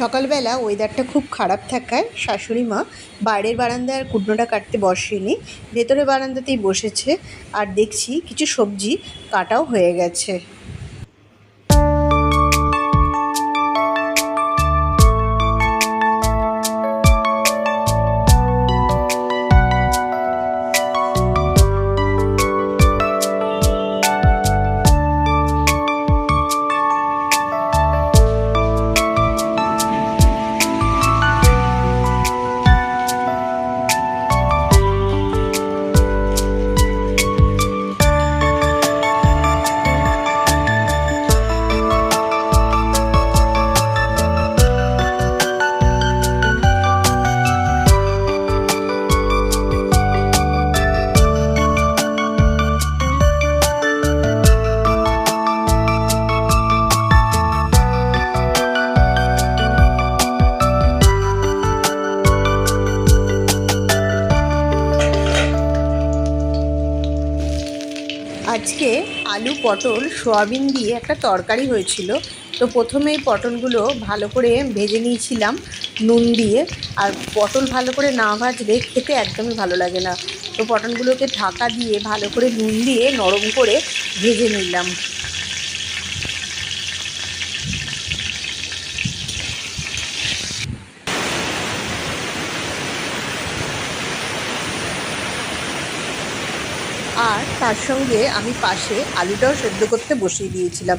সকালবেলা ওয়েদারটা খুব খারাপ থাকায় শাশুড়ি মা বাইরের বারান্দায় আর কুটনোটা কাটতে বসেনি। ভেতরের বারান্দাতেই বসেছে। আর দেখছি কিছু সবজি কাটাও হয়ে গেছে। আজকে আলু, পটল, সোয়াবিন দিয়ে একটা তরকারি হয়েছিল। তো প্রথমে এই পটলগুলো ভালো করে ভেজে নিয়েছিলাম, নুন দিয়ে। আর পটল ভালো করে না ভাজলে খেতে একদমই ভালো লাগে না। তো পটলগুলোকে ঢাকা দিয়ে ভালো করে নুন দিয়ে নরম করে ভেজে নিলাম আর তার সঙ্গে আমি পাশে আলুটাও সেদ্ধ করতে বসিয়ে দিয়েছিলাম।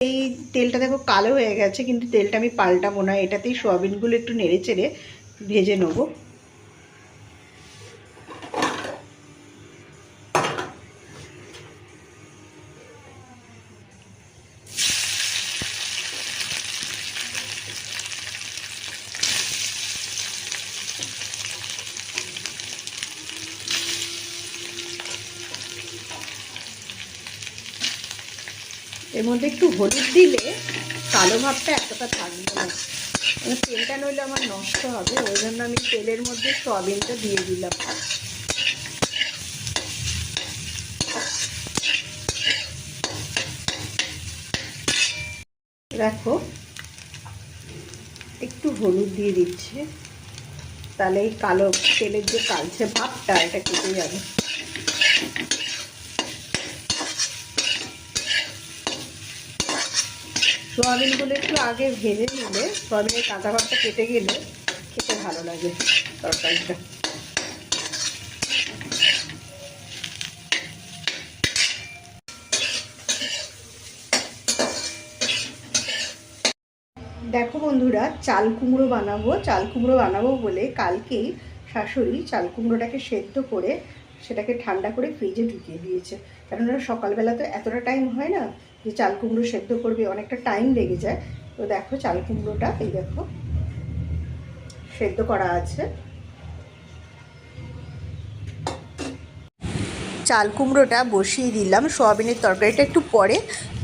এই তেলটা দেখো কালো হয়ে গেছে, কিন্তু তেলটা আমি পাল্টাবো না। এটাতেই সোয়াবিনগুলো একটু নেড়ে চেড়ে ভেজে নেব। এর মধ্যে একটু হলুদ দিলে কালো ভাবটা এতটা থাকবে না। মানে তেলটা নইলে আমার নষ্ট হবে, ওই জন্য আমি তেলের মধ্যে সয়াবিনটা দিয়ে দিলাম। দেখো, একটু হলুদ দিয়ে দিচ্ছে, তাহলে এই কালো তেলের যে কালছে ভাবটা, এটা কেটে যাবে। সোয়াবিনগুলো একটু আগে ভেজে নিলে, সোয়াবিনের কাঁচা ভাবটা কেটে গেলে খেতে ভালো লাগে তরকারিটা। দেখো বন্ধুরা, চাল কুমড়ো বানাবো, চাল কুমড়ো বানাবো বলে কালকেই শাশুড়ি চাল কুমড়োটাকে সেদ্ধ করে সেটাকে ঠান্ডা করে ফ্রিজে ঢুকিয়ে দিয়েছে। ওরা সকালবেলা তো এতটা টাইম হয় না যে চাল কুমড়ো সেদ্ধ করবে, অনেকটা টাইম লেগে যায়। তো দেখো চাল কুমড়োটা, এই দেখো, সেদ্ধ করা আছে। চাল কুমড়োটা বসিয়ে দিলাম, সোয়াবিনের তরকারিটা একটু পরে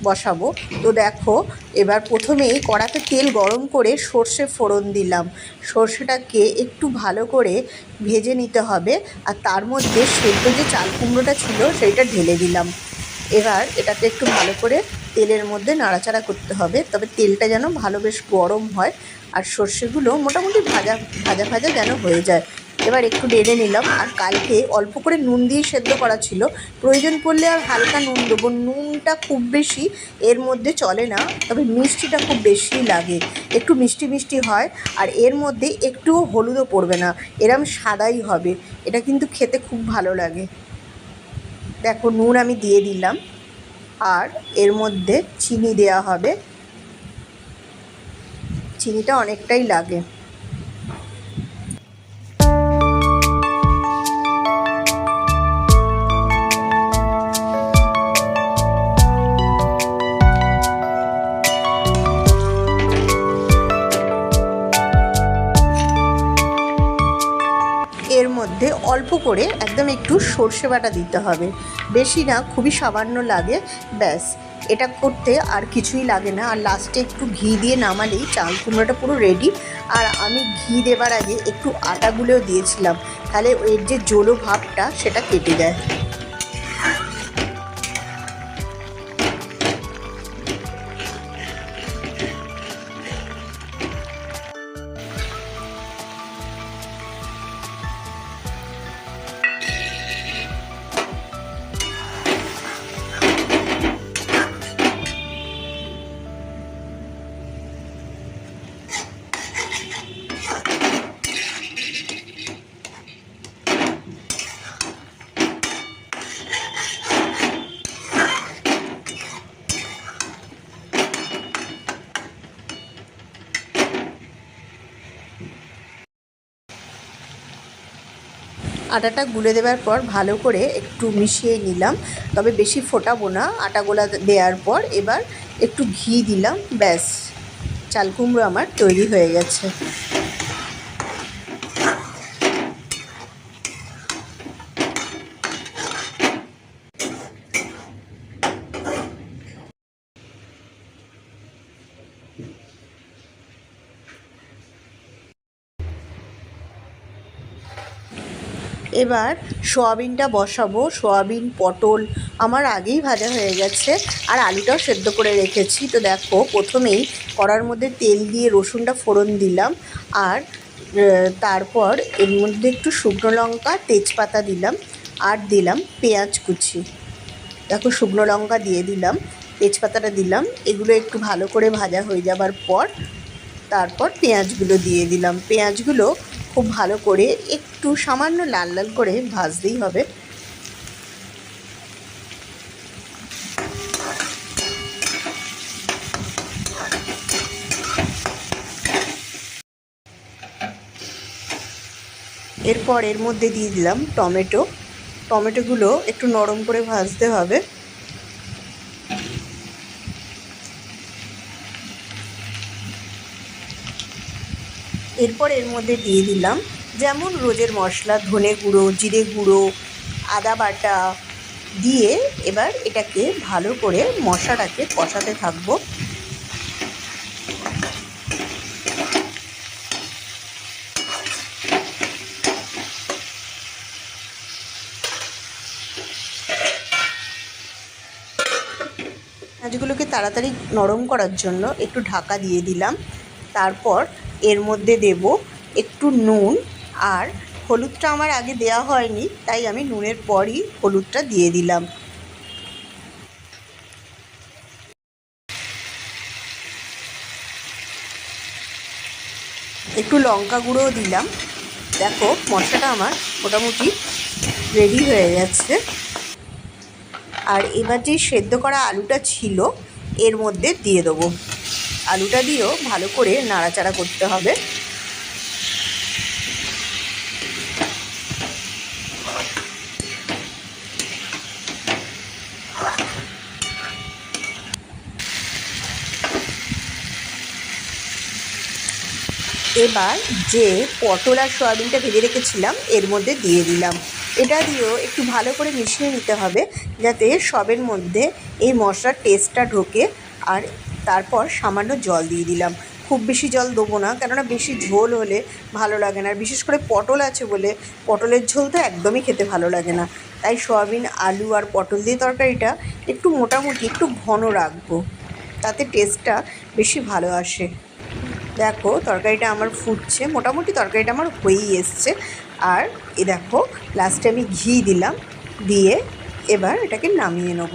বসাবো। তো দেখো, এবার প্রথমেই কড়াতে তেল গরম করে সর্ষে ফোড়ন দিলাম। সর্ষেটাকে একটু ভালো করে ভেজে নিতে হবে, আর তার মধ্যে সেদ্ধ যে চাল কুমড়োটা ছিল, সেইটা ঢেলে দিলাম। এবার এটাকে একটু ভালো করে তেলের মধ্যে নাড়াচাড়া করতে হবে। তবে তেলটা যেন ভালো বেশ গরম হয় আর সর্ষেগুলো মোটামুটি ভাজা ভাজা ভাজা যেন হয়ে যায়। এবার একটু নেড়ে নিলাম। আর কালকে অল্প করে নুন দিয়ে সেদ্ধ করা ছিল। প্রয়োজন পড়লে আর হালকা নুন দেবো। নুনটা খুব বেশি এর মধ্যে চলে না, তবে মিষ্টিটা খুব বেশি লাগে। একটু মিষ্টি মিষ্টি হয় আর এর মধ্যে একটুও হলুদও পড়বে না। এরম সাদাই হবে। এটা কিন্তু খেতে খুব ভালো লাগে। দেখো নুন আমি দিয়ে দিলাম। আর এর মধ্যে চিনি দেওয়া হবে। চিনিটা অনেকটাই লাগে। করে একদম একটু সর্ষে বাটা দিতে হবে। বেশি না, খুবই সামান্য লাগে, ব্যাস। এটা করতে আর কিছুই লাগে না। আর লাস্টে একটু ঘি দিয়ে নামালেই চাল কুমড়োটা পুরো রেডি আর আমি ঘি দেবার আগে একটু আটাগুলোও দিয়েছিলাম। তাহলে এর যে জলো ভাবটা সেটা কেটে যায়। আটাটা গুলে দেওয়ার পর ভালো করে একটু মিশিয়ে নিলাম। তবে বেশি ফোটাবো না। আটা গোলা দেওয়ার পর এবার একটু ঘি দিলাম। ব্যাস, চাল কুমড়ো আমার তৈরি হয়ে গেছে। এবার সোয়াবিনটা বসাবো। সোয়াবিন, পটল আমার আগেই ভাজা হয়ে গেছে আর আলুটাও সেদ্ধ করে রেখেছি। তো দেখো, প্রথমেই কড়ার মধ্যে তেল দিয়ে রসুনটা ফোড়ন দিলাম আর তারপর এর মধ্যে একটু শুকনো লঙ্কা, তেজপাতা দিলাম আর দিলাম পেঁয়াজ কুচি। দেখো, শুকনো লঙ্কা দিয়ে দিলাম, তেজপাতাটা দিলাম, এগুলো একটু ভালো করে ভাজা হয়ে যাবার পর তারপর পেঁয়াজগুলো দিয়ে দিলাম। পেঁয়াজগুলো খুব ভালো করে একটু সামান্য লাল লাল করে ভাজতেই হবে। এরপর এর মধ্যে দিয়ে দিলাম টমেটো। টমেটোগুলো একটু নরম করে ভাজতে হবে। এরপর এর মধ্যে দিয়ে দিলাম যেমন রোজের মশলা, ধনে গুঁড়ো, জিরে গুঁড়ো, আদা বাটা দিয়ে এবার এটাকে ভালো করে মশলাটাকে কষাতে থাকব। পেঁয়াজগুলোকে তাড়াতাড়ি নরম করার জন্য একটু ঢাকা দিয়ে দিলাম। তারপর এর মধ্যে দেব একটু নুন। আর হলুদটা আমার আগে দেওয়া হয়নি, তাই আমি নুনের পরই হলুদটা দিয়ে দিলাম। একটু লঙ্কা গুঁড়োও দিলাম। দেখো, মশলাটা আমার মোটামুটি রেডি হয়ে গেছে। আর এবার যে সেদ্ধ করা আলুটা ছিল, এর মধ্যে দিয়ে দেবো। আলুটা দিয়েও ভালো করে নাড়াচাড়া করতে হবে। এবার যে পটল আর সয়াবিনটা ভেজে রেখেছিলাম, এর মধ্যে দিয়ে দিলাম। এটা দিয়েও একটু ভালো করে মিশিয়ে নিতে হবে, যাতে সবের মধ্যে এই মশলার টেস্টটা ঢোকে, আর তারপর সামান্য জল দিয়ে দিলাম। খুব বেশি জল দেবো না, কেননা বেশি ঝোল হলে ভালো লাগে না। আর বিশেষ করে পটল আছে বলে, পটলের ঝোল তো একদমই খেতে ভালো লাগে না। তাই সয়াবিন, আলু আর পটল দিয়ে তরকারিটা একটু মোটামুটি একটু ঘন রাখব। তাতে টেস্টটা বেশি ভালো আসে। দেখো, তরকারিটা আমার ফুটছে। মোটামুটি তরকারিটা আমার হয়েই এসছে। আর এ দেখো লাস্টে আমি ঘি দিলাম। দিয়ে এবার এটাকে নামিয়ে নেব।